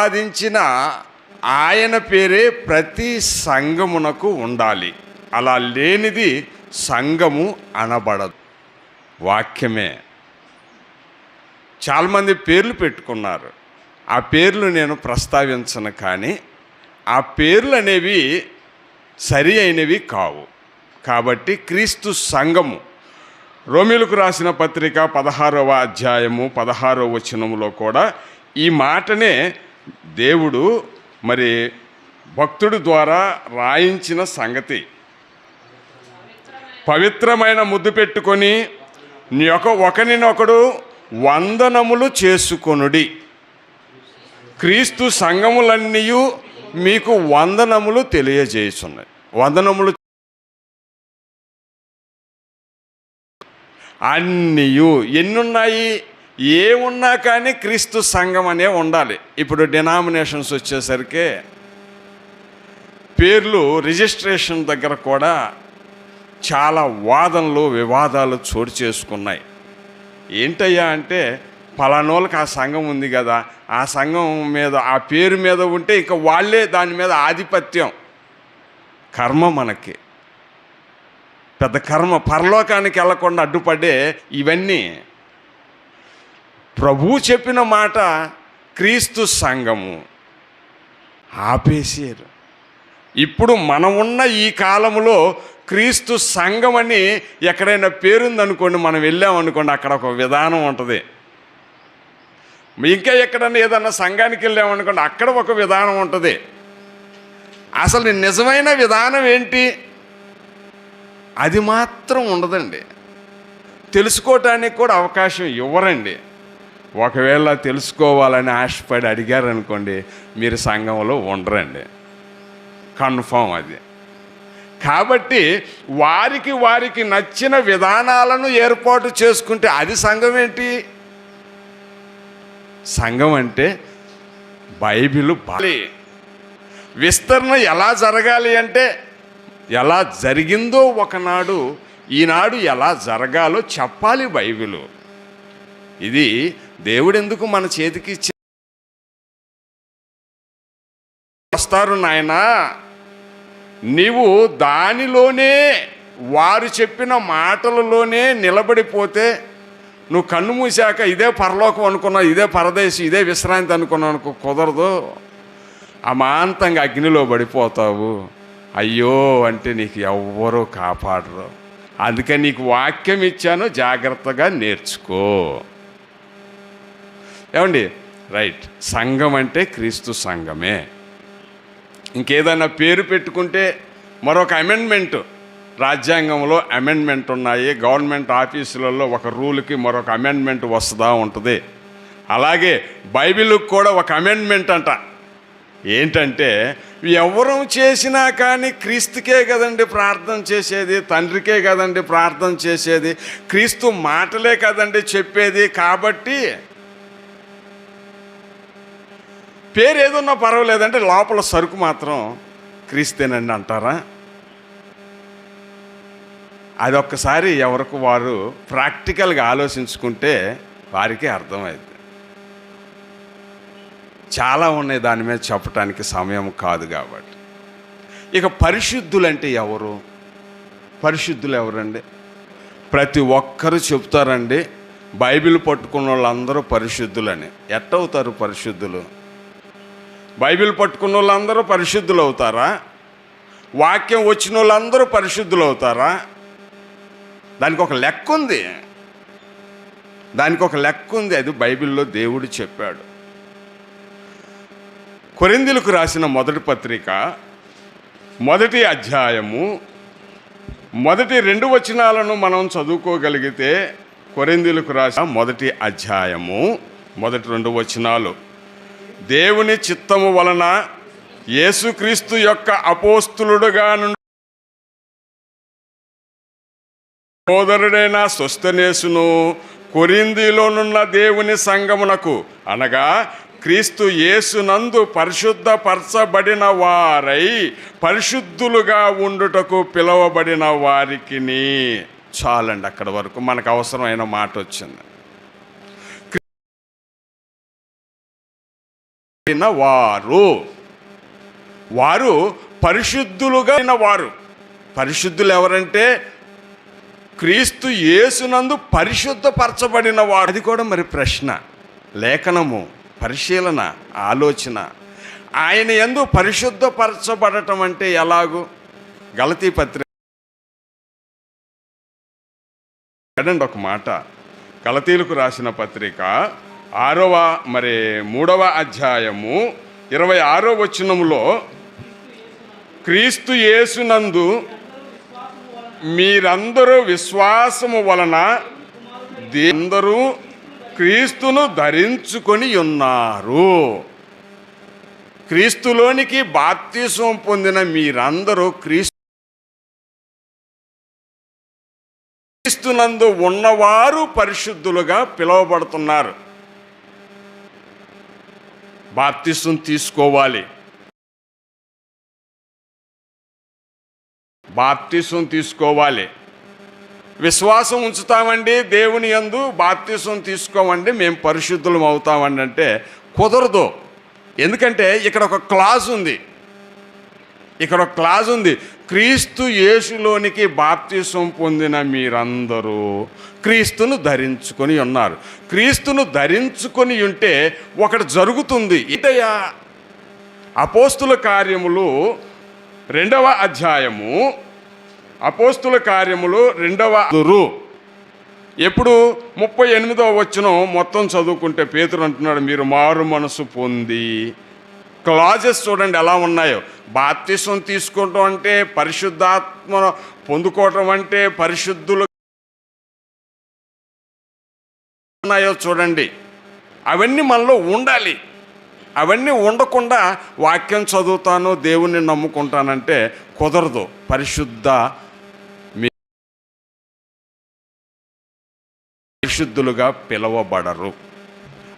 సంపాదించిన ఆయన పేరే ప్రతి సంఘమునకు ఉండాలి. అలా లేనిది సంఘము అనబడదు. వాక్యమే. చాలామంది పేర్లు పెట్టుకున్నారు. ఆ పేర్లు నేను ప్రస్తావించను కానీ ఆ పేర్లు అనేవి సరి అయినవి కావు. కాబట్టి క్రీస్తు సంఘము. రోమిలకు రాసిన పత్రిక పదహారవ అధ్యాయము పదహారవ వచనములో కూడా ఈ మాటనే దేవుడు మరి భక్తుడి ద్వారా రాయించిన సంగతి. పవిత్రమైన ముద్దు పెట్టుకొని నీ యొక్క ఒకరినొకడు వందనములు చేసుకొనుడి. క్రీస్తు సంఘములన్నీ మీకు వందనములు తెలియజేస్తున్నాయి వందనములు అన్నీయు. ఎన్నున్నాయి? ఏమున్నా కానీ క్రీస్తు సంఘం అనే ఉండాలి. ఇప్పుడు డినామినేషన్స్ వచ్చేసరికి పేర్లు రిజిస్ట్రేషన్ దగ్గర కూడా చాలా వాదనలు వివాదాలు చోటు చేసుకున్నాయి. ఏంటయ్యా అంటే పలానోళ్ళకి ఆ సంఘం ఉంది కదా ఆ సంఘం మీద ఆ పేరు మీద ఉంటే ఇంకా వాళ్ళే దాని మీద ఆధిపత్యం. కర్మ మనకి. పెద్ద కర్మ పరలోకానికి వెళ్ళకుండా అడ్డుపడే ఇవన్నీ ప్రభువు చెప్పిన మాట క్రీస్తు సంఘము ఆపేసారు ఇప్పుడు మనం ఉన్న ఈ కాలంలో క్రీస్తు సంఘం అని ఎక్కడైనా పేరుందనుకోండి మనం వెళ్ళామనుకోండి అక్కడ ఒక విధానం ఉంటుంది. ఇంకా ఎక్కడన్నా ఏదన్నా సంఘానికి వెళ్ళామనుకోండి అక్కడ ఒక విధానం ఉంటుంది. అసలు నిజమైన విధానం ఏంటి? అది మాత్రం ఉండదండి. తెలుసుకోవటానికి కూడా అవకాశం ఇవ్వరండి. ఒకవేళ తెలుసుకోవాలని ఆశపడి అడిగారనుకోండి మీరు సంఘంలో ఉండరండి. కన్ఫామ్ అది. కాబట్టి వారికి వారికి నచ్చిన విధానాలను ఏర్పాటు చేసుకుంటే అది సంఘం ఏంటి? సంఘం అంటే బైబిల్ బాలి విస్తరణ ఎలా జరగాలి అంటే ఎలా జరిగిందో ఒకనాడు ఈనాడు ఎలా జరగాలో చెప్పాలి బైబిలు. ఇది దేవుడు ఎందుకు మన చేతికి ఇచ్చి వస్తారు నాయనా? నీవు దానిలోనే వారు చెప్పిన మాటలలోనే నిలబడిపోతే నువ్వు కన్ను మూసాక ఇదే పరలోకం అనుకున్నావు ఇదే పరదేశం ఇదే విశ్రాంతి అనుకున్నావు అనుకో కుదరదు. అమాంతంగా అగ్నిలో పడిపోతావు. అయ్యో అంటే నీకు ఎవ్వరూ కాపాడరు. అందుకే నీకు వాక్యం ఇచ్చాను జాగ్రత్తగా నేర్చుకో. ఏమండి? రైట్. సంఘం అంటే క్రీస్తు సంఘమే. ఇంకేదైనా పేరు పెట్టుకుంటే మరొక అమెండ్మెంట్. రాజ్యాంగంలో అమెండ్మెంట్ ఉన్నాయి. గవర్నమెంట్ ఆఫీసులలో ఒక రూల్కి మరొక అమెండ్మెంట్ వస్తుందా ఉంటుంది. అలాగే బైబిల్కి కూడా ఒక అమెండ్మెంట్ అంట. ఏంటంటే ఎవరు చేసినా కానీ క్రీస్తుకే కదండి ప్రార్థన చేసేది తండ్రికే కదండి ప్రార్థన చేసేది క్రీస్తు మాటలే కదండి చెప్పేది కాబట్టి పేరు ఏదున్నా పర్వాలేదంటే లోపల సరుకు మాత్రం క్రీస్తేనండి అంటారా? అది ఒక్కసారి ఎవరికి వారు ప్రాక్టికల్గా ఆలోచించుకుంటే వారికి అర్థమైంది చాలా ఉన్నాయి దాని మీద చెప్పటానికి సమయం కాదు కాబట్టి. ఇక పరిశుద్ధులంటే ఎవరు? పరిశుద్ధులు ఎవరండి? ప్రతి ఒక్కరు చెప్తారండి బైబిల్ పట్టుకున్న వాళ్ళందరూ పరిశుద్ధులని. ఎట్టవుతారు పరిశుద్ధులు? బైబిల్ పట్టుకున్న వాళ్ళందరూ పరిశుద్ధులు అవుతారా వాక్యం వచ్చిన వాళ్ళందరూ పరిశుద్ధులు అవుతారా దానికి ఒక లెక్క ఉంది దానికి ఒక లెక్క ఉంది అది బైబిల్లో దేవుడు చెప్పాడు. కొరిందులకు రాసిన మొదటి పత్రిక మొదటి అధ్యాయము మొదటి రెండు వచనాలను మనం చదువుకోగలిగితే కొరిందులకు రాసిన మొదటి అధ్యాయము మొదటి రెండు వచనాలు. దేవుని చిత్తము వలన యేసుక్రీస్తు యొక్క అపోస్తులుడుగా నుండి సోదరుడైన స్వస్థనేసును కొరిందిలోనున్న దేవుని సంగమునకు అనగా క్రీస్తు యేసునందు పరిశుద్ధపరచబడిన వారై పరిశుద్ధులుగా ఉండుటకు పిలువబడిన వారికిని. చాలండి అక్కడ వరకు మనకు అవసరమైన మాట వచ్చింది వారు వారు పరిశుద్ధులుగా అయిన వారు పరిశుద్ధులు ఎవరంటే క్రీస్తు యేసునందు పరిశుద్ధపరచబడిన వారు అది కూడా మరి ప్రశ్న లేఖనము పరిశీలన ఆలోచన. ఆయన ఎందు పరిశుద్ధపరచబడటం అంటే ఎలాగూ? గలతీ పత్రిక. చూడండి ఒక మాట. గలతీలకు రాసిన పత్రిక ఆరవ మరి మూడవ అధ్యాయము ఇరవై ఆరో వచనములో క్రీస్తు యేసునందు మీరందరూ విశ్వాసము వలన అందరూ క్రీస్తును ధరించుకొని ఉన్నారు. క్రీస్తులోనికి బాప్తీసం పొందిన మీరందరూ క్రీస్తు క్రీస్తునందు ఉన్నవారు పరిశుద్ధులుగా పిలువబడుతున్నారు. బాప్తిసం తీసుకోవాలి. బాప్తిసం తీసుకోవాలి. విశ్వాసం ఉంచుతామండి దేవుని యందు బాప్తిసం తీసుకోమండి మేము పరిశుద్ధులం అవుతామండి అంటే కుదరదు. ఎందుకంటే ఇక్కడ ఒక క్లాజ్ ఉంది. ఇక్కడ ఒక క్లాజ్ ఉంది. క్రీస్తు యేసులోనికి బాప్తిసం పొందిన మీరందరూ క్రీస్తును ధరించుకొని ఉన్నారు. క్రీస్తును ధరించుకొని ఉంటే ఒకటి జరుగుతుంది. ఇదయా అపోస్తుల కార్యములు రెండవ అధ్యాయము. అపోస్తుల కార్యములు రెండవ దురు ఎప్పుడు ముప్పై ఎనిమిదవ వచ్చిన మొత్తం చదువుకుంటే పేతురు అంటున్నాడు మీరు మారు మనసు పొంది క్లాజెస్ చూడండి ఎలా ఉన్నాయో. బాప్తిసం తీసుకోవటం అంటే పరిశుద్ధాత్మ పొందుకోవటం అంటే పరిశుద్ధులు ఉన్నాయో చూడండి. అవన్నీ మనలో ఉండాలి. అవన్నీ ఉండకుండా వాక్యం చదువుతాను దేవుణ్ణి నమ్ముకుంటానంటే కుదరదు. పరిశుద్ధ మీ- పరిశుద్ధులుగా పిలవబడరు.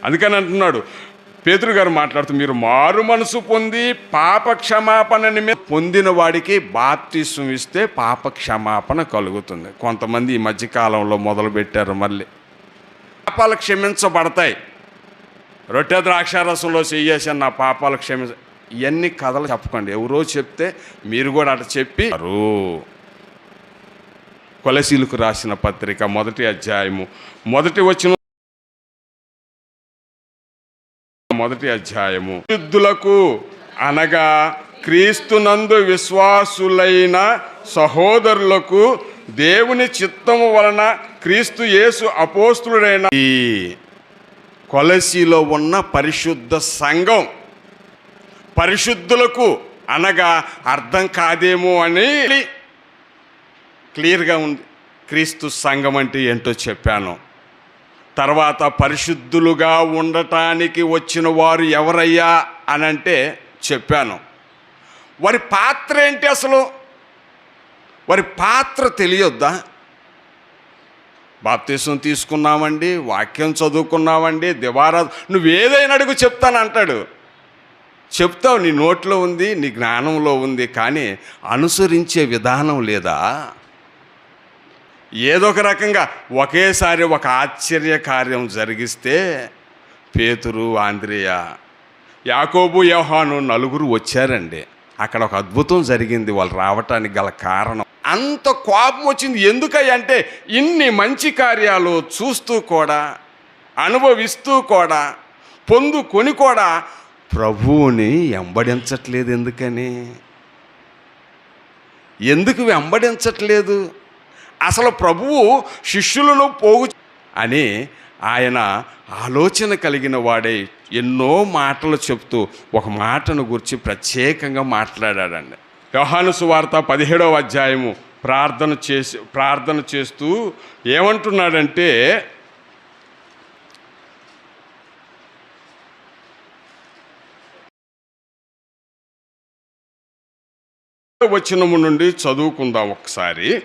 అందుకని అంటున్నాడు పేతురు గారు మాట్లాడుతూ మీరు మారు మనసు పొంది పాప క్షమాపణ నిమిత్తం పొందిన వాడికి బాప్తిసం ఇస్తే పాప క్షమాపణ కలుగుతుంది. కొంతమంది ఈ మధ్యకాలంలో మొదలుపెట్టారు మళ్ళీ. పాపాలు క్షమించబడతాయి. రొట్టె ద్రాక్షారసంలో చెయ్యేసి నా పాపాలు క్షమించ ఇవన్నీ కథలు చెప్పకండి. ఎవరో చెప్తే మీరు కూడా అట చెప్పి కొలశీలకు కొలసీలకు రాసిన పత్రిక మొదటి అధ్యాయము. మొదటి వచ్చిన మొదటి అధ్యాయము. యుద్ధులకు అనగా క్రీస్తునందు విశ్వాసులైన సహోదరులకు దేవుని చిత్తము వలన క్రీస్తు యేసు అపోస్తుడైన ఈ కొలసిలో ఉన్న పరిశుద్ధ సంఘం పరిశుద్ధులకు అనగా అర్థం కాదేమో అని క్లియర్గా ఉంది. క్రీస్తు సంఘం అంటే ఏంటో చెప్పాను. తర్వాత పరిశుద్ధులుగా ఉండటానికి వచ్చిన వారు ఎవరయ్యా అని అంటే చెప్పాను. వారి పాత్ర ఏంటి అసలు? వారి పాత్ర తెలియొద్దా? బాప్తీసం తీసుకున్నామండి వాక్యం చదువుకున్నామండి దివారా నువ్వు ఏదైనా అడుగు చెప్తాను అంటాడు. చెప్తావు నీ నోట్లో ఉంది నీ జ్ఞానంలో ఉంది కానీ అనుసరించే విధానం లేదా? ఏదో ఒక రకంగా ఒకేసారి ఒక ఆశ్చర్య కార్యం జరిగిస్తే పేతురు ఆంద్రియ యాకోబు యోహాను నలుగురు వచ్చారండి. అక్కడ ఒక అద్భుతం జరిగింది. వాళ్ళు రావటానికి గల కారణం. అంత కోపం వచ్చింది. ఎందుకంటే అంటే ఇన్ని మంచి కార్యాలు చూస్తూ కూడా అనుభవిస్తూ కూడా పొందుకొని కూడా ప్రభువుని వెంబడించట్లేదు ఎందుకని? ఎందుకు వెంబడించట్లేదు? అసలు ప్రభువు శిష్యులను పోగు అని ఆయన ఆలోచన కలిగిన వాడే ఎన్నో మాటలు చెప్తూ ఒక మాటను గురించి ప్రత్యేకంగా మాట్లాడాడండి. వ్యవహాను సువార్త పదిహేడవ అధ్యాయము ప్రార్థన చేసి ప్రార్థన చేస్తూ ఏమంటున్నాడంటే వచనము నుండి చదువుకుందాం ఒకసారి.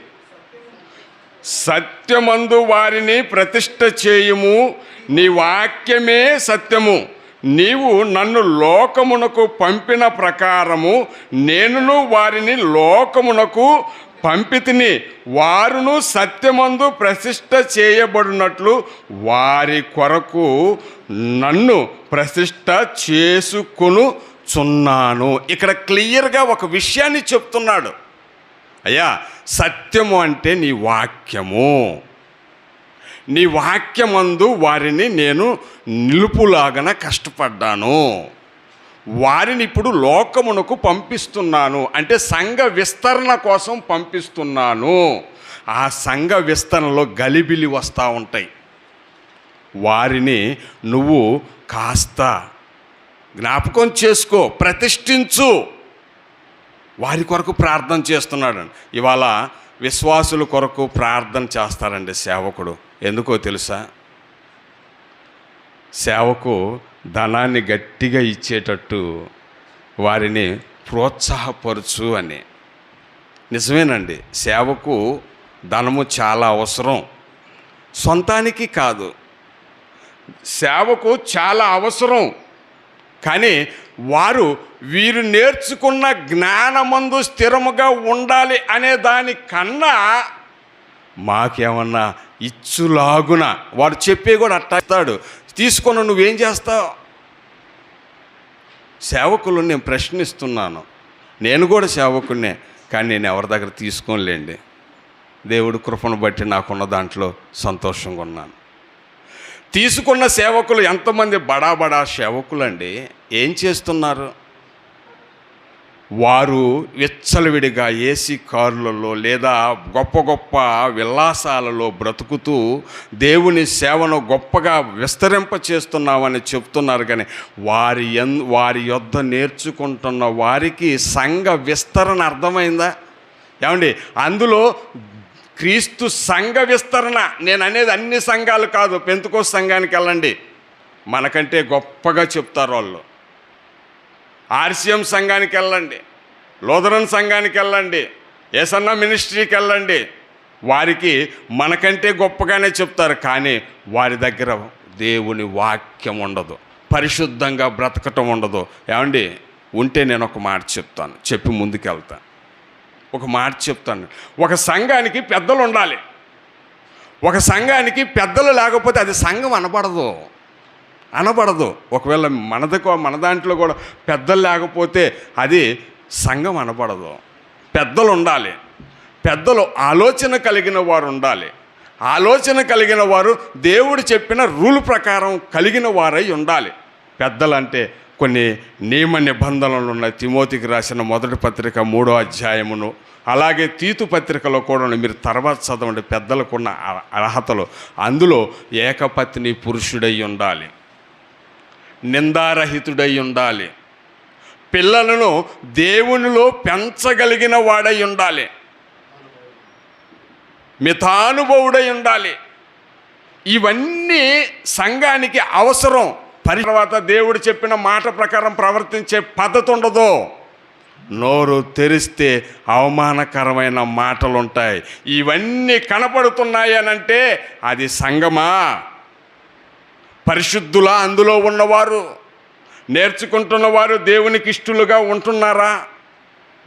సత్యమందు వారిని ప్రతిష్ట చేయుము. నీ వాక్యమే సత్యము. నీవు నన్ను లోకమునకు పంపిన ప్రకారము నేనును వారిని లోకమునకు పంపితిని. వారును సత్యమందు ప్రతిష్ట చేయబడినట్లు వారి కొరకు నన్ను ప్రతిష్ట చేసుకొను చున్నాను ఇక్కడ క్లియర్గా ఒక విషయాన్ని చెప్తున్నాడు. అయ్యా సత్యము అంటే నీ వాక్యము. నీ వాక్యమందు వారిని నేను నిలుపులాగన కష్టపడ్డాను. వారిని ఇప్పుడు లోకమునకు పంపిస్తున్నాను. అంటే సంఘ విస్తరణ కోసం పంపిస్తున్నాను. ఆ సంఘ విస్తరణలో గలిబిలి వస్తూ ఉంటాయి. వారిని నువ్వు కాస్త జ్ఞాపకం చేసుకో ప్రతిష్ఠించు. వారి కొరకు ప్రార్థన చేస్తున్నాడండి. ఇవాళ విశ్వాసుల కొరకు ప్రార్థన చేస్తారండి సేవకుడు. ఎందుకో తెలుసా? సేవకు ధనాన్ని గట్టిగా ఇచ్చేటట్టు వారిని ప్రోత్సాహపరచు అని. నిజమేనండి. సేవకు ధనము చాలా అవసరం. సొంతానికి కాదు. సేవకు చాలా అవసరం. కానీ వారు వీరు నేర్చుకున్న జ్ఞానమందు స్థిరముగా ఉండాలి అనే దానికన్నా మాకేమన్నా ఇచ్చులాగున వాడు చెప్పే కూడా అట్టాడు తీసుకున్న తీసుకొని నువ్వేం చేస్తావు? సేవకులు నేను ప్రశ్నిస్తున్నాను. నేను కూడా సేవకునే కానీ నేను ఎవరి దగ్గర తీసుకోలేండి దేవుడు కృపను బట్టి నాకున్న దాంట్లో సంతోషంగా ఉన్నాను. తీసుకున్న సేవకులు ఎంతమంది బడా బడా సేవకులండి ఏం చేస్తున్నారు? వారు విచ్చలవిడిగా ఏసీ కారులలో లేదా గొప్ప గొప్ప విలాసాలలో బ్రతుకుతూ దేవుని సేవను గొప్పగా విస్తరింప చేస్తున్నామని చెప్తున్నారు కానీ వారి ఎన్ వారి యొద్ద నేర్చుకుంటున్న వారికి సంఘ విస్తరణ అర్థమైందా? ఏమండి అందులో క్రీస్తు సంఘ విస్తరణ. నేను అనేది అన్ని సంఘాలు కాదు పెంతుకో సంఘానికి వెళ్ళండి. మనకంటే గొప్పగా చెప్తారు వాళ్ళు. ఆర్సీఎం సంఘానికి వెళ్ళండి లోదరన్ సంఘానికి వెళ్ళండి ఏసన్న మినిస్ట్రీకి వెళ్ళండి. వారికి మనకంటే గొప్పగానే చెప్తారు కానీ వారి దగ్గర దేవుని వాక్యం ఉండదు పరిశుద్ధంగా బ్రతకటం ఉండదు. ఏమండి? ఉంటే నేను ఒక మాట చెప్తాను చెప్పి ముందుకెళ్తాను ఒక మాట చెప్తాను. ఒక సంఘానికి పెద్దలు ఉండాలి. ఒక సంఘానికి పెద్దలు లేకపోతే అది సంఘం అనబడదు. అనబడదు. ఒకవేళ మనదికో మన దాంట్లో కూడా పెద్దలు లేకపోతే అది సంఘం అనబడదు. పెద్దలు ఉండాలి. పెద్దలు ఆలోచన కలిగిన వారు ఉండాలి. ఆలోచన కలిగిన వారు దేవుడు చెప్పిన రూల్ ప్రకారం కలిగిన వారై ఉండాలి. పెద్దలంటే కొన్ని నియమ నిబంధనలు ఉన్న తిమోతికి రాసిన మొదటి పత్రిక మూడో అధ్యాయమును. అలాగే తీతు పత్రికలో కూడా మీరు తర్వాత చదవండి. పెద్దలకున్న అర్హతలు. అందులో ఏకపత్ని పురుషుడై ఉండాలి. నిందారహితుడై ఉండాలి. పిల్లలను దేవునిలో పెంచగలిగిన వాడై ఉండాలి. మితానుభవుడై ఉండాలి. ఇవన్నీ సంఘానికి అవసరం. పరి తర్వాత దేవుడు చెప్పిన మాట ప్రకారం ప్రవర్తించే పద్ధతి ఉండదు. నోరు తెరిస్తే అవమానకరమైన మాటలు ఉంటాయి ఇవన్నీ కనపడుతున్నాయనంటే అది సంగమా? పరిశుద్ధులా అందులో ఉన్నవారు నేర్చుకుంటున్న వారు దేవునికి ఇష్టలుగా ఉంటున్నారా?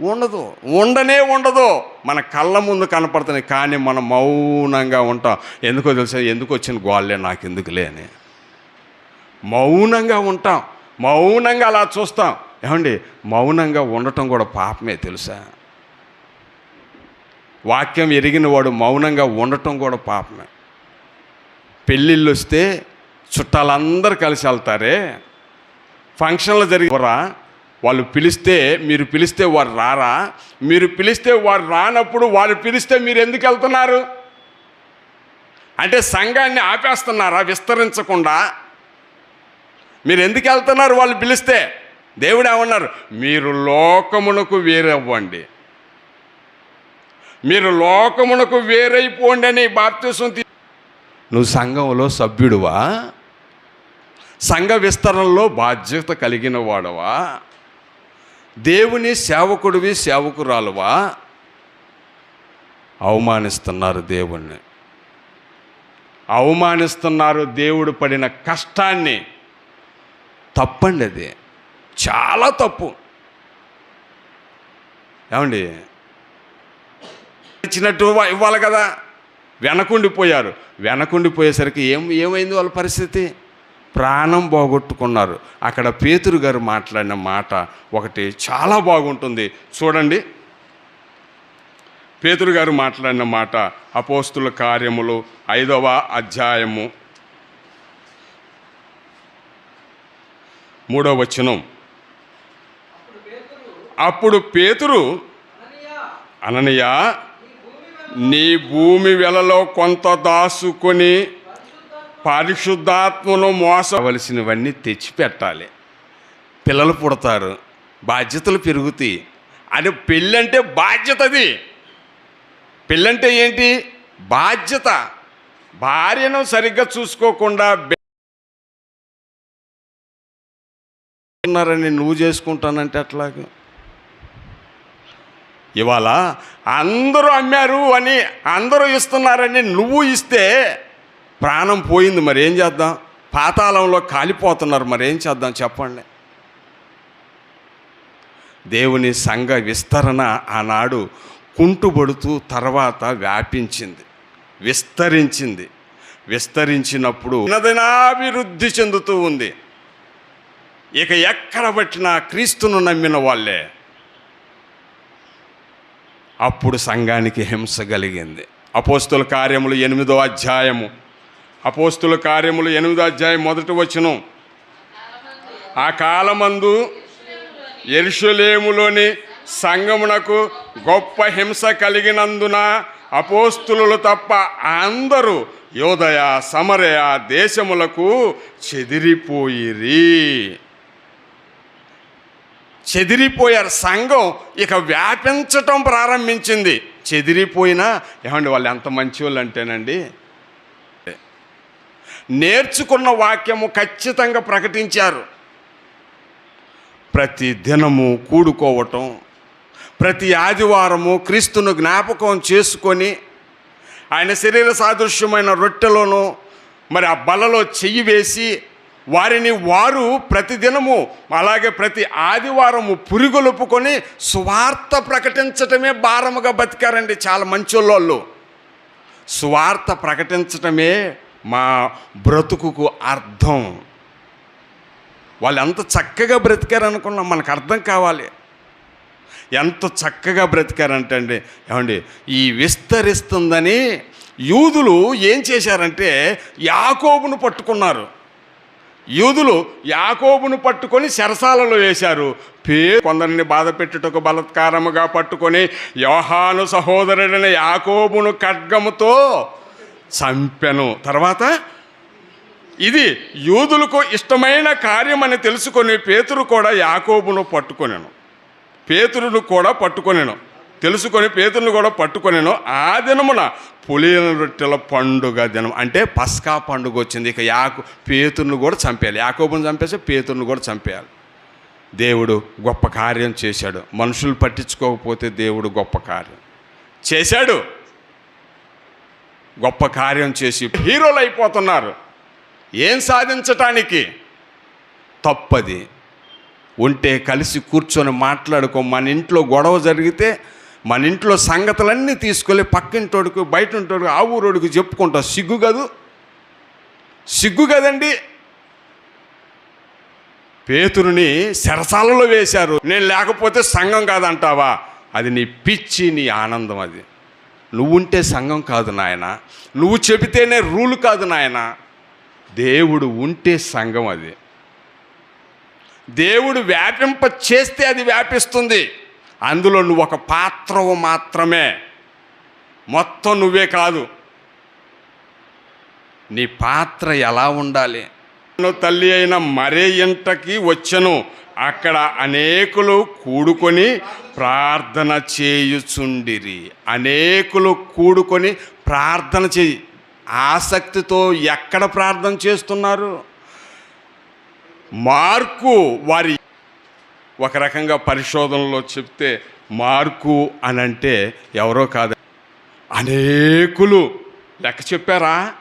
ఉండదు. ఉండనే ఉండదు. మన కళ్ళ ముందు కనపడుతుంది కానీ మనం మౌనంగా ఉంటాం. ఎందుకో తెలుసా? ఎందుకు వచ్చిన గోళ్ళే నాకు ఎందుకులే అని. మౌనంగా ఉంటాం. మౌనంగా అలా చూస్తాం. ఏమండి? మౌనంగా ఉండటం కూడా పాపమే తెలుసా? వాక్యం ఎరిగిన వాడు మౌనంగా ఉండటం కూడా పాపమే. పెళ్ళిళ్ళు వస్తే చుట్టాలందరూ కలిసి వెళ్తారే? ఫంక్షన్లు జరిగిరా వాళ్ళు పిలిస్తే మీరు పిలిస్తే వారు రారా? మీరు పిలిస్తే వారు రానప్పుడు వారు పిలిస్తే మీరు ఎందుకు వెళ్తున్నారు? అంటే సంఘాన్ని ఆపేస్తున్నారా? విస్తరించకుండా మీరు ఎందుకు వెళ్తున్నారు వాళ్ళు పిలిస్తే? దేవుడు ఏమన్నారు? మీరు లోకమునకు వేరవ్వండి. మీరు లోకమునకు వేరైపోండి అని బాప్తిసం తీ నువ్వు సంఘంలో సభ్యుడువా? సంఘ విస్తరణలో బాధ్యత కలిగిన వాడవా? దేవుని సేవకుడివి సేవకురాలువా? అవమానిస్తున్నారు దేవుణ్ణి. అవమానిస్తున్నారు దేవుడు పడిన కష్టాన్ని. తప్పండి అది. చాలా తప్పు. ఏమండి? ఇచ్చినట్టు ఇవ్వాలి కదా. వెనకుండిపోయారు. వెనకుండిపోయేసరికి ఏం ఏమైంది వాళ్ళ పరిస్థితి? ప్రాణం పోగొట్టుకున్నారు. అక్కడ పేతురు గారు మాట్లాడిన మాట ఒకటి చాలా బాగుంటుంది. చూడండి. పేతురు గారు మాట్లాడిన మాట అపోస్తుల కార్యములు ఐదవ అధ్యాయము మూడో వచనం. అప్పుడు పేతురు అననీయ నీ భూమి వెలలో కొంత దాసుకొని పరిశుద్ధాత్మను మోసవలసినవన్నీ తెచ్చిపెట్టాలి. పిల్లలు పుడతారు బాధ్యతలు పెరుగుతాయి అది పెళ్ళంటే బాధ్యతది. పెళ్ళంటే ఏంటి? బాధ్యత. భార్యను సరిగ్గా చూసుకోకుండా ఉన్నారని నువ్వు చేసుకుంటానంటే అట్లాగా. ఇవాళ అందరూ అమ్మారు అని అందరూ ఇస్తున్నారని నువ్వు ఇస్తే ప్రాణం పోయింది మరి ఏం చేద్దాం? పాతాళంలో కాలిపోతున్నారు మరి ఏం చేద్దాం చెప్పండి. దేవుని సంఘ విస్తరణ ఆనాడు కుంటుబడుతూ తర్వాత వ్యాపించింది. విస్తరించింది. విస్తరించినప్పుడు దినాభివృద్ధి చెందుతూ ఉంది. ఇక ఎక్కడ పట్టినా క్రీస్తును నమ్మిన వాళ్ళే. అప్పుడు సంఘానికి హింస కలిగింది. అపోస్తుల కార్యములు ఎనిమిదో అధ్యాయము. అపోస్తుల కార్యములు ఎనిమిదో అధ్యాయం మొదటి వచనం. ఆ కాలమందు ఎరుషులేములోని సంగమునకు గొప్ప హింస కలిగినందున అపోస్తులు తప్ప అందరూ యోదయ సమరయ దేశములకు చెదిరిపోయిరి. చెదిరిపోయారు. సంఘం ఇక వ్యాపించటం ప్రారంభించింది. చెదిరిపోయినా ఏమండి వాళ్ళు ఎంత మంచి వాళ్ళు అంటేనండి నేర్చుకున్న వాక్యము ఖచ్చితంగా ప్రకటించారు. ప్రతి దినము కూడుకోవటం ప్రతి ఆదివారము క్రీస్తును జ్ఞాపకం చేసుకొని ఆయన శరీర సాదృశ్యమైన రొట్టెలోనూ మరి ఆ బలలో చెయ్యి వేసి వారిని వారు ప్రతిదినము అలాగే ప్రతి ఆదివారము పురిగొలుపుకొని స్వార్థ ప్రకటించటమే భారముగా బతికారండి చాలా మంచోళ్ళు స్వార్థ ప్రకటించటమే మా బ్రతుకుకు అర్థం. వాళ్ళు ఎంత చక్కగా బ్రతికారనుకున్నాం మనకు అర్థం కావాలి. ఎంత చక్కగా బ్రతికారంటే అండి ఏమండి ఈ విస్తరిస్తుందని యూదులు ఏం చేశారంటే యాకోబును పట్టుకున్నారు. యూదులు యాకోబును పట్టుకొని శరసాలలో వేశారు. పే కొందరిని బాధ పెట్టుటకు బలత్కారముగా పట్టుకొని యోహాను సహోదరుడైన యాకోబును ఖడ్గముతో చంపెను. తర్వాత ఇది యూదులకు ఇష్టమైన కార్యమని తెలుసుకొని పేతురు కూడా యాకోబును పట్టుకొనెను. పేతురును కూడా పట్టుకొనెను. తెలుసుకొని పేతులను కూడా పట్టుకొనేను. ఆ దినమున పులియన రొట్టెల పండుగ దినం. అంటే పస్కా పండుగ వచ్చింది. ఇక యాకు పేతురును కూడా చంపేయాలి. యాకోబుని చంపేసి పేతురును కూడా చంపేయాలి. దేవుడు గొప్ప కార్యం చేశాడు. మనుషులు పట్టించుకోకపోతే దేవుడు గొప్ప కార్యం చేశాడు. గొప్ప కార్యం చేసి హీరోలు అయిపోతున్నారు. ఏం సాధించటానికి? తప్పది. ఉంటే కలిసి కూర్చొని మాట్లాడుకో. మన ఇంట్లో గొడవ జరిగితే మన ఇంట్లో సంగతులన్నీ తీసుకెళ్ళి పక్కింటోడుకు బయట ఆ ఊరోడికి చెప్పుకుంటాం. సిగ్గు కదూ? సిగ్గు కదండి. పేతురుని సెరసాలలో వేశారు. నేను లేకపోతే సంఘం కాదంటావా? అది నీ పిచ్చి నీ ఆనందం అది. నువ్వుంటే సంఘం కాదు నాయన. నువ్వు చెబితేనే రూలు కాదు నాయన. దేవుడు ఉంటే సంఘం అది. దేవుడు వ్యాపింప చేస్తే అది వ్యాపిస్తుంది. అందులో నువ్వు ఒక పాత్రవు మాత్రమే. మొత్తం నువ్వే కాదు. నీ పాత్ర ఎలా ఉండాలి? నేను తల్లి అయిన మరే ఇంటకి వచ్చను. అక్కడ అనేకులు కూడుకొని ప్రార్థన చేయుచుండిరి. అనేకులు కూడుకొని ప్రార్థన చేయి. ఆసక్తితో ఎక్కడ ప్రార్థన చేస్తున్నారు? మార్కు వారి ఒక రకంగా పరిశోధనలో చెప్తే మార్కు అని అంటే ఎవరో కాదు. అనేకులు. లెక్క చెప్పారా?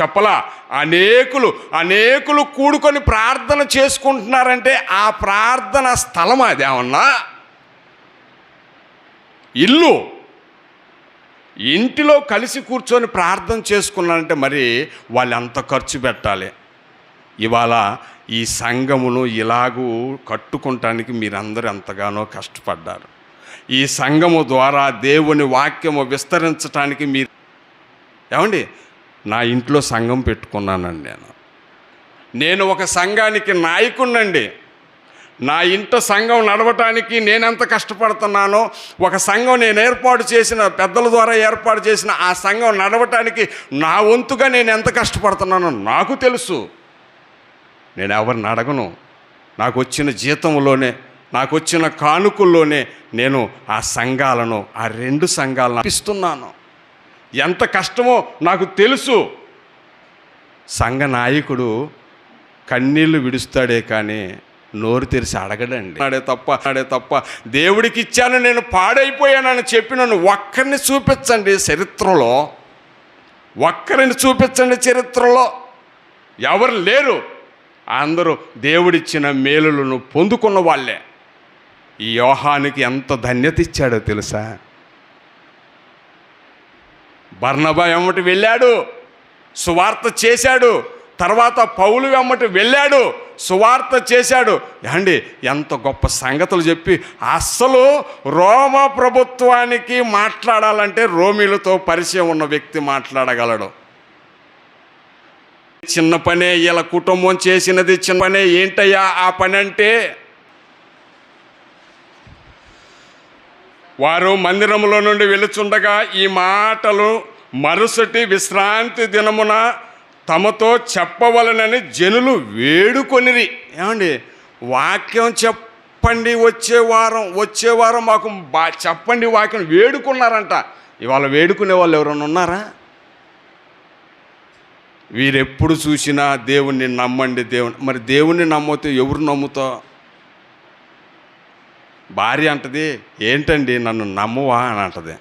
చెప్పలా. అనేకులు. అనేకులు కూడుకొని ప్రార్థన చేసుకుంటున్నారంటే ఆ ప్రార్థన స్థలం అది ఏమన్నా? ఇల్లు. ఇంటిలో కలిసి కూర్చొని ప్రార్థన చేసుకున్నారంటే మరి వాళ్ళు ఎంత ఖర్చు పెట్టాలి? ఇవాళ ఈ సంఘమును ఇలాగూ కట్టుకుంటానికి మీరందరూ ఎంతగానో కష్టపడ్డారు. ఈ సంఘము ద్వారా దేవుని వాక్యము విస్తరించడానికి మీరు ఏమండి? నా ఇంట్లో సంఘం పెట్టుకున్నానండి నేను. నేను ఒక సంఘానికి నాయకుడినండి నా ఇంట సంఘం నడవటానికి నేనెంత కష్టపడుతున్నానో ఒక సంఘం నేను ఏర్పాటు చేసిన పెద్దల ద్వారా ఏర్పాటు చేసిన ఆ సంఘం నడవటానికి నా వంతుగా నేను ఎంత కష్టపడుతున్నానో నాకు తెలుసు. నేను ఎవరిని అడగను. నాకు వచ్చిన జీతంలోనే నాకు వచ్చిన కానుకల్లోనే నేను ఆ సంఘాలను ఆ రెండు సంఘాలను ఇస్తున్నాను ఎంత కష్టమో నాకు తెలుసు. సంఘ నాయకుడు కన్నీళ్ళు విడుస్తాడే కానీ నోరు తెరిచి అడగడండి. అడే తప్ప అడే తప్ప దేవుడికి ఇచ్చాను నేను పాడైపోయానని చెప్పి నన్ను ఒక్కరిని చూపించండి చరిత్రలో. ఒక్కరిని చూపించండి చరిత్రలో. ఎవరు లేరు. అందరూ దేవుడిచ్చిన మేలులను పొందుకున్న వాళ్ళే. ఈ యోహానికి ఎంత ధన్యత ఇచ్చాడో తెలుసా? బర్ణబా వెంబటి వెళ్ళాడు సువార్త చేశాడు తర్వాత పౌలు వెంబటి వెళ్ళాడు సువార్త చేశాడు. అండి ఎంత గొప్ప సంగతులు చెప్పి అస్సలు రోమ ప్రభుత్వానికి మాట్లాడాలంటే రోమిలతో పరిచయం ఉన్న వ్యక్తి మాట్లాడగలడు. చిన్న పనే ఇలా కుటుంబం చేసినది చిన్న పనే. ఏంటయ్యా ఆ పని అంటే వారు మందిరంలో నుండి వెలుచుండగా ఈ మాటలు మరుసటి విశ్రాంతి దినమున తమతో చెప్పవలనని జనులు వేడుకొనిరి. ఏమండి? వాక్యం చెప్పండి వచ్చే వారం వచ్చే వారం మాకు బా చెప్పండి వాక్యం. వేడుకున్నారంట. ఇవాళ వేడుకునే వాళ్ళు ఎవరైనా ఉన్నారా? వీరెప్పుడు చూసినా దేవుణ్ణి నమ్మండి దేవుని మరి దేవుణ్ణి నమ్మతే ఎవరు నమ్ముతావు భార్య అంటది ఏంటండి నన్ను నమ్మవా? అని అంటది.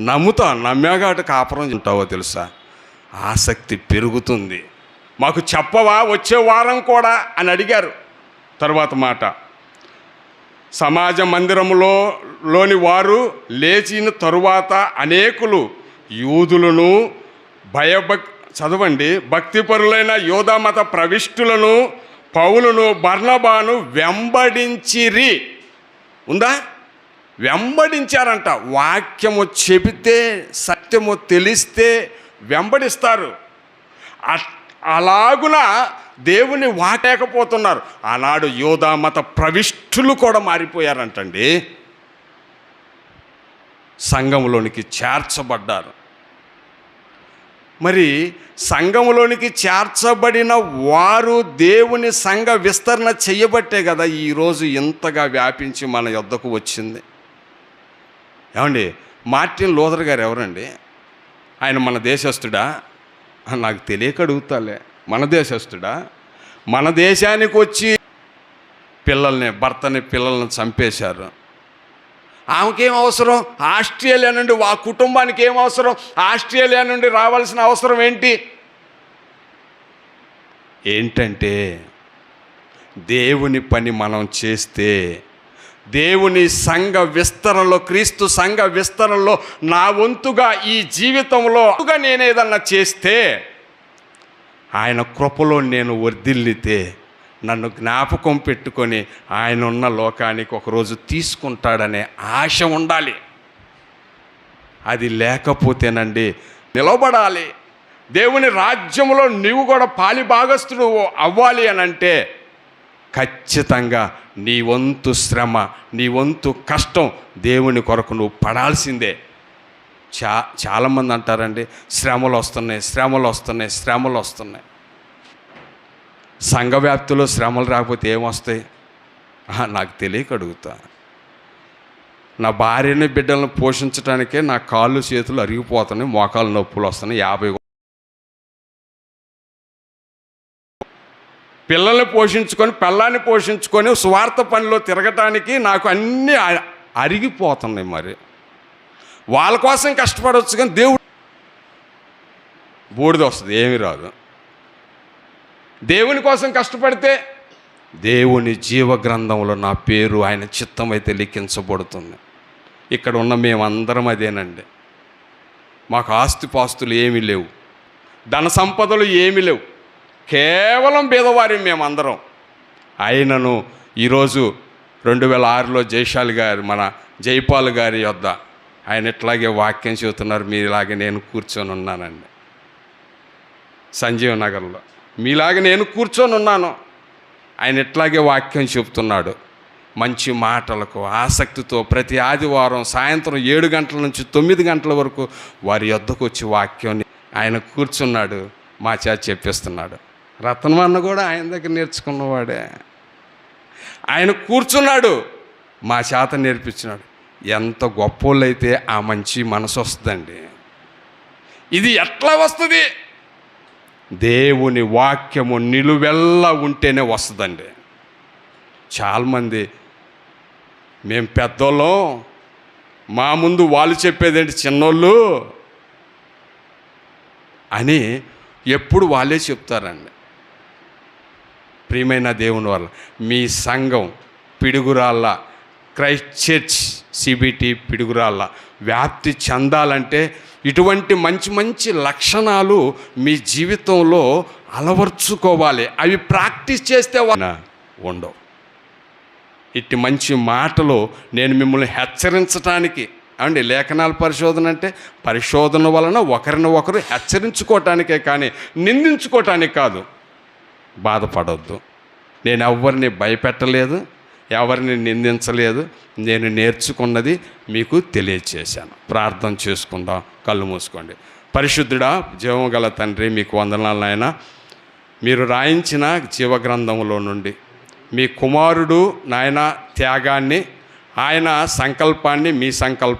నమ్ముతా నమ్మాగాట కాపురం ఉంటావో తెలుసా? ఆసక్తి పెరుగుతుంది. మాకు చెప్పవా? వచ్చే వారం కూడా? అని అడిగారు. తర్వాత మాట సమాజ మందిరములో లోని వారు లేచిన తరువాత అనేకులు యూదులను భయభక్ చదవండి. భక్తిపరులైన యోధామత ప్రవిష్టులను పౌలును బర్ణబాను వెంబడించిరి. ఉందా? వెంబడించారంట. వాక్యము చెబితే సత్యము తెలిస్తే వెంబడిస్తారు. అట్- అలాగున దేవుని వాటేకపోతున్నారు ఆనాడు యోధామత ప్రవిష్ఠులు కూడా మారిపోయారంటండి. సంఘంలోనికి చేర్చబడ్డారు. మరి సంఘంలోనికి చేర్చబడిన వారు దేవుని సంఘ విస్తరణ చేయబట్టే కదా ఈరోజు ఇంతగా వ్యాపించి మన యొద్దకు వచ్చింది. ఏమండి? మార్టిన్ లోదర్ గారు ఎవరండి? ఆయన మన దేశస్తుడా నాకు తెలియక అడుగుతాలే. మన దేశస్తుడా మన దేశానికి వచ్చి పిల్లల్ని భర్తని పిల్లల్ని చంపేశారు. ఆమెకేం అవసరం? ఆస్ట్రేలియా నుండి ఆ కుటుంబానికి ఏం అవసరం? ఆస్ట్రేలియా నుండి రావాల్సిన అవసరం ఏంటి? ఏంటంటే దేవుని పని మనం చేస్తే దేవుని సంఘ విస్తరణలో క్రీస్తు సంఘ విస్తరణలో నా వంతుగా ఈ జీవితంలో నేనేదన్నా నేను ఏదన్నా చేస్తే ఆయన కృపలో నేను వర్ధిల్లితే నన్ను జ్ఞాపకం పెట్టుకొని ఆయన ఉన్న లోకానికి ఒకరోజు తీసుకుంటాడనే ఆశ ఉండాలి. అది లేకపోతేనండి నిలబడాలి. దేవుని రాజ్యంలో నీవు కూడా పాలి భాగస్థుడు అవ్వాలి అని అంటే ఖచ్చితంగా నీ వంతు శ్రమ నీ వంతు కష్టం దేవుని కొరకు నువ్వు పడాల్సిందే. చా చాలామంది అంటారండి శ్రమలు వస్తున్నాయి శ్రమలు వస్తున్నాయి శ్రమలు వస్తున్నాయి. సంఘవ్యాప్తిలో శ్రమలు రాకపోతే ఏమొస్తాయి? నాకు తెలియక అడుగుతా. నా భార్యని బిడ్డలను పోషించడానికే నా కాళ్ళు చేతులు అరిగిపోతున్నాయి మోకాలు నొప్పులు వస్తున్నాయి యాభై పిల్లల్ని పోషించుకొని పిల్లాన్ని పోషించుకొని స్వార్థ పనిలో తిరగటానికి నాకు అన్నీ అరిగిపోతున్నాయి మరి. వాళ్ళ కోసం కష్టపడవచ్చు కానీ దేవుడు బూడిద వస్తుంది ఏమీ రాదు. దేవుని కోసం కష్టపడితే దేవుని జీవ గ్రంథంలో నా పేరు ఆయన చిత్తమైతే లిఖించబడుతుంది. ఇక్కడ ఉన్న మేమందరం అదేనండి. మాకు ఆస్తిపాస్తులు ఏమీ లేవు. ధన సంపదలు ఏమీ లేవు. కేవలం బీదవారి మేమందరం. ఆయనను ఈరోజు రెండు వేల ఆరులో జైశాల్ గారి మన జైపాల్ గారి యొద్ద ఆయన ఇట్లాగే వాక్యం చెబుతున్నారు. మీలాగే నేను కూర్చొని ఉన్నానండి. సంజీవ్ నగర్లో. మీలాగా నేను కూర్చొని ఉన్నాను. ఆయన ఇట్లాగే వాక్యం చెప్తున్నాడు మంచి మాటలకు ఆసక్తితో ప్రతి ఆదివారం సాయంత్రం ఏడు గంటల నుంచి తొమ్మిది గంటల వరకు వారి యొద్దకు వచ్చి వాక్యం ఆయన కూర్చున్నాడు. మా చేత చెప్పిస్తున్నాడు. రత్నమన్న కూడా ఆయన దగ్గర నేర్చుకున్నవాడే. ఆయన కూర్చున్నాడు. మా చేత నేర్పించినాడు. ఎంత గొప్పోళ్ళైతే ఆ మంచి మనసు వస్తుందండి. ఇది ఎట్లా వస్తుంది? దేవుని వాక్యము నిలువెల్లా ఉంటేనే వస్తుందండి. చాలామంది మేము పెద్దోళ్ళం మా ముందు వాళ్ళు చెప్పేదేంటి చిన్నోళ్ళు అని ఎప్పుడు వాళ్ళే చెప్తారండి. ప్రియమైన దేవుని వల్ల మీ సంఘం Piduguralla Christ church CBT Piduguralla వ్యాప్తి చెందాలంటే ఇటువంటి మంచి మంచి లక్షణాలు మీ జీవితంలో అలవర్చుకోవాలి. అవి ప్రాక్టీస్ చేస్తే ఉండవు. ఇట్టి మంచి మాటలు నేను మిమ్మల్ని హెచ్చరించటానికి అండి లేఖనాల పరిశోధన అంటే పరిశోధన వలన ఒకరిని ఒకరు హెచ్చరించుకోవటానికే కానీ నిందించుకోవటానికి కాదు. బాధపడొద్దు. నేను ఎవరిని భయపెట్టలేదు ఎవరిని నిందించలేదు. నేను నేర్చుకున్నది మీకు తెలియచేశాను. ప్రార్థన చేసుకుందాం. కళ్ళు మూసుకోండి. పరిశుద్ధుడా జీవం గల తండ్రి మీకు వందనాలు నాయన. మీరు రాయించిన జీవగ్రంథంలో నుండి మీ కుమారుడు నాయన త్యాగాన్ని ఆయన సంకల్పాన్ని మీ సంకల్ప